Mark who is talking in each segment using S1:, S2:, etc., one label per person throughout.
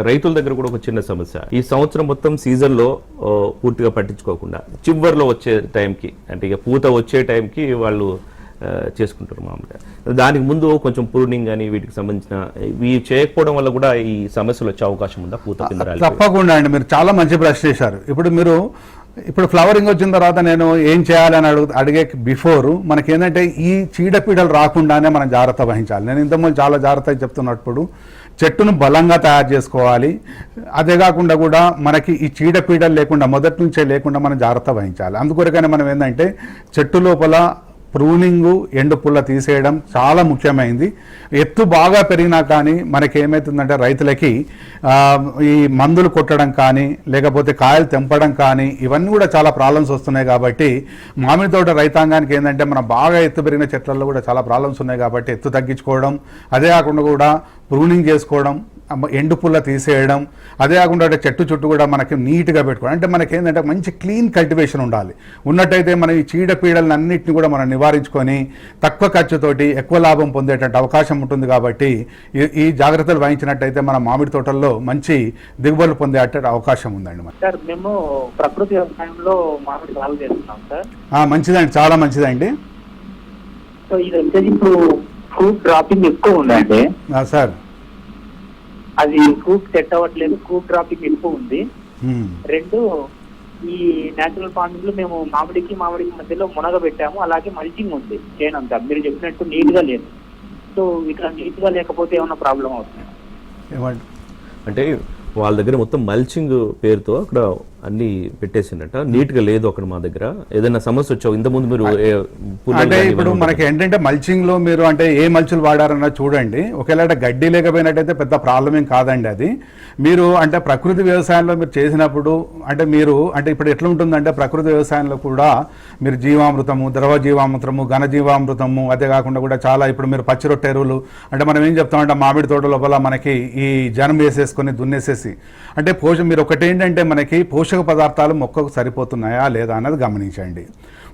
S1: రైతుల దగ్గర కూడా ఒక చిన్న సమస్య. ఈ సంవత్సరం మొత్తం సీజన్లో పూర్తిగా పట్టించుకోకుండా చివరిలో వచ్చే టైంకి అంటే ఇక పూత వచ్చే టైంకి వాళ్ళు చేసుకుంటారు మామూలుగా. దానికి ముందు కొంచెం ప్రూనింగ్ అని వీటికి సంబంధించిన ఇవి చేయకపోవడం వల్ల కూడా ఈ సమస్యలు వచ్చే అవకాశం ఉందా? పూత?
S2: తప్పకుండా అండి. మీరు చాలా మంచి ప్రశ్న చేశారు. ఇప్పుడు మీరు ఇప్పుడు ఫ్లవరింగ్ వచ్చిన తర్వాత నేను ఏం చేయాలని అడుగు అడిగే బిఫోర్ మనకి ఏంటంటే ఈ చీడపీడలు రాకుండానే మనం జాగ్రత్త వహించాలి. నేను ఇంతకుముందు చాలా జాగ్రత్తగా చెప్తున్నప్పుడు చెట్టును బలంగా తయారు చేసుకోవాలి. అదే కాకుండా కూడా మనకి ఈ చీడపీడలు లేకుండా మొదటి నుంచే లేకుండా మనం జాగ్రత్త వహించాలి. అందుకొరకనే మనం ఏంటంటే చెట్టు లోపల ప్రూనింగు ఎండు పుల్ల తీసేయడం చాలా ముఖ్యమైంది. ఎత్తు బాగా పెరిగినా కానీ మనకి ఏమవుతుందంటే రైతులకి ఈ మందులు కొట్టడం కానీ లేకపోతే కాయలు తెంపడం కానీ ఇవన్నీ కూడా చాలా ప్రాబ్లమ్స్ వస్తున్నాయి కాబట్టి మామిడి తోట రైతాంగానికి ఏంటంటే మనం బాగా ఎత్తు పెరిగిన చెట్లలో కూడా చాలా ప్రాబ్లమ్స్ ఉన్నాయి కాబట్టి ఎత్తు తగ్గించుకోవడం అదే కాకుండా కూడా ప్రూనింగ్ చేసుకోవడం ఎండు పుల్ల తీసేయడం అదే కాకుండా చెట్టు చుట్టూ కూడా మనకి నీట్గా పెట్టుకోవడం. అంటే మనకి ఏంటంటే మంచి క్లీన్ కల్టివేషన్ ఉండాలి. ఉన్నట్టయితే మనం ఈ చీడపీడలను అన్నింటిని కూడా మనం నివారించుకొని తక్కువ ఖర్చుతోటి ఎక్కువ లాభం పొందేటట్టు అవకాశం ఉంటుంది కాబట్టి ఈ- జాగ్రత్తలు వహించినట్టయితే మన మామిడి తోటల్లో మంచి దిగుబడులు పొందేట అవకాశం ఉందండి.
S3: సార్ మేము ప్రకృతి వ్యవసాయంలో మామిడి సాగు చేస్తున్నాం సార్.
S2: మంచిదండి. చాలా మంచిదండి.
S3: సో ఇది వచ్చేసి ఇప్పుడు ఫ్రూట్ డ్రాపింగ్ ఎక్కువ ఉందండి.
S2: సార్.
S3: అది ఫ్రూట్ సెట్ అవ్వట్లేదు ఫ్రూట్ డ్రాపింగ్ ఎక్కువ ఉంది.
S2: ఉమ్.
S3: రెండు ఈ నేచురల్ ఫార్మింగ్లో మేము మామిడికి మామిడికి మధ్యలో మునగ పెట్టాము. అలాగే మల్చింగ్ ఉంది చేయను అంతా. మీరు చెప్పినట్టు నీట్గా లేదు. సో ఇట్లా నీట్గా లేకపోతే ఏమైనా ప్రాబ్లం అవుతుంది?
S1: అంటే వాళ్ళ దగ్గర మొత్తం మల్చింగ్ పేరుతో అక్కడ అన్ని పెట్టేసిండట నీట్గా లేదు అక్కడ మా దగ్గర. ఏదైనా సమస్య వచ్చావు ఇంతకుముందు మీరు ఏ పుల్లలు
S2: అంటే ఇప్పుడు మనకి ఏంటంటే మల్చింగ్లో మీరు అంటే ఏ మల్చులు వాడారన్న చూడండి. ఒకవేళ గడ్డి లేకపోయినట్టయితే పెద్ద ప్రాబ్లం ఏం కాదండి అది. మీరు అంటే ప్రకృతి వ్యవసాయంలో మీరు చేసినప్పుడు అంటే మీరు అంటే ఇప్పుడు ఎట్లా ఉంటుందంటే ప్రకృతి వ్యవసాయంలో కూడా మీరు జీవామృతము ద్రవ జీవామృతము ఘన జీవామృతము అదే కాకుండా కూడా చాలా ఇప్పుడు మీరు పచ్చి రొట్టె ఎరువులు అంటే మనం ఏం చెప్తామంటే మామిడి తోట లోపల మనకి ఈ జనం వేసేసుకొని దున్నేసేసి అంటే పోష మీరు ఒకటి ఏంటంటే మనకి పోషక పదార్థాలు మొక్కకు సరిపోతున్నాయా లేదా అన్నది గమనించండి.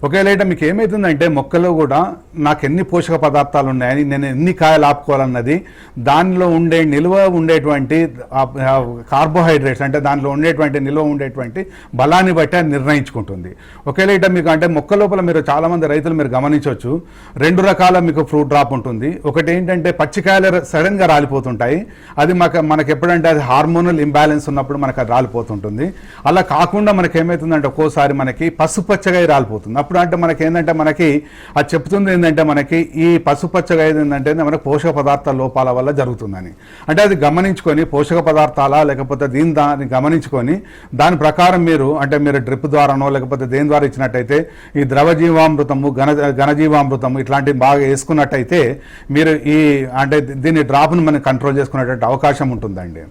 S2: ఒకవేళ మీకు ఏమవుతుందంటే మొక్కలో కూడా నాకు ఎన్ని పోషక పదార్థాలు ఉన్నాయని నేను ఎన్ని కాయలు ఆపుకోవాలన్నది దానిలో ఉండే నిల్వ ఉండేటువంటి కార్బోహైడ్రేట్స్ అంటే దానిలో ఉండేటువంటి నిల్వ ఉండేటువంటి బలాన్ని బట్టి అది నిర్ణయించుకుంటుంది. ఒకవేళ ఇట మీకు అంటే మొక్క లోపల మీరు చాలామంది రైతులు మీరు గమనించవచ్చు. రెండు రకాల మీకు ఫ్రూట్ డ్రాప్ ఉంటుంది. ఒకటి ఏంటంటే పచ్చికాయలు సడన్గా రాలిపోతుంటాయి. అది మాకు మనకు ఎప్పుడంటే అది హార్మోనల్ ఇంబ్యాలెన్స్ ఉన్నప్పుడు మనకు అది రాలిపోతుంటుంది. అలా కాకుండా మనకి ఏమవుతుందంటే ఒక్కోసారి మనకి పసుపచ్చగా రాలిపోతుంది. అప్పుడు అంటే మనకి ఏంటంటే మనకి అది చెప్తుంది ఏంటంటే మనకి ఈ పసుపచ్చగా ఏంటంటే మనకి పోషక పదార్థాల లోపాల వల్ల జరుగుతుందని. అంటే అది గమనించుకొని పోషక పదార్థాల లేకపోతే దీని దాన్ని గమనించుకొని దాని ప్రకారం మీరు అంటే మీరు డ్రిప్ ద్వారానో లేకపోతే దేని ద్వారా ఇచ్చినట్టయితే ఈ ద్రవ జీవామృతము ఘన ఘనజీవామృతము ఇట్లాంటివి బాగా వేసుకున్నట్టయితే మీరు ఈ అంటే దీన్ని డ్రాప్ను మనం కంట్రోల్ చేసుకునేటువంటి అవకాశం ఉంటుందండి.